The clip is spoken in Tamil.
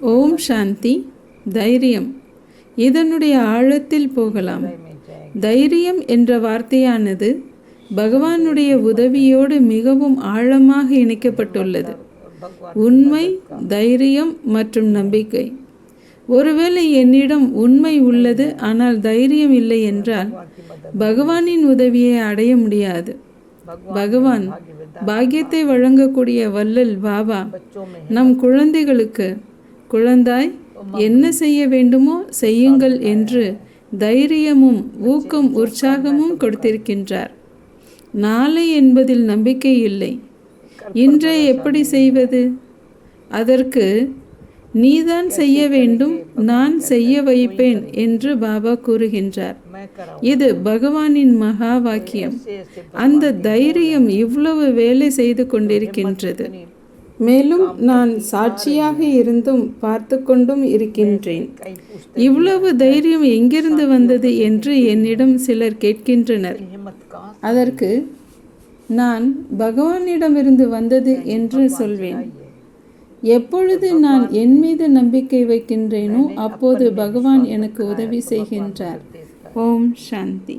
ஓம் சாந்தி தைரியம். இதனுடைய ஆழத்தில் போகலாம். தைரியம் என்ற வார்த்தையானது பகவானுடைய உதவியோடு மிகவும் ஆழமாக இணைக்கப்பட்டுள்ளது. உண்மை தைரியம் மற்றும் நம்பிக்கை. ஒருவேளை என்னிடம் உண்மை உள்ளது ஆனால் தைரியம் இல்லை என்றால் பகவானின் உதவியை அடைய முடியாது. பகவான் பாக்கியத்தை வழங்கக்கூடிய வள்ளல் பாபா நம் குழந்தைகளுக்கு குழந்தாய் என்ன செய்ய வேண்டுமோ செய்யுங்கள் என்று தைரியமும் ஊக்கம் உற்சாகமும் கொடுத்திருக்கின்றார். நாளை என்பதில் நம்பிக்கை இல்லை. இன்றை எப்படி செய்வது? அதற்கு நீதான் செய்ய வேண்டும் நான் செய்ய வைப்பேன் என்று பாபா கூறுகின்றார். இது பகவானின் மகா வாக்கியம். அந்த தைரியம் இவ்வளவு வேலை செய்து கொண்டிருக்கின்றது. மேலும் நான் சாட்சியாக இருந்தும் பார்த்து கொண்டும் இருக்கின்றேன் இவ்வளவு தைரியம் எங்கிருந்து வந்தது என்று என்னிடம் சிலர் கேட்கின்றனர். அதற்கு நான் பகவானிடமிருந்து வந்தது என்று சொல்வேன். எப்பொழுது நான் என் மீது நம்பிக்கை வைக்கின்றேனோ அப்போது பகவான் எனக்கு உதவி செய்கின்றார். ஓம் சாந்தி.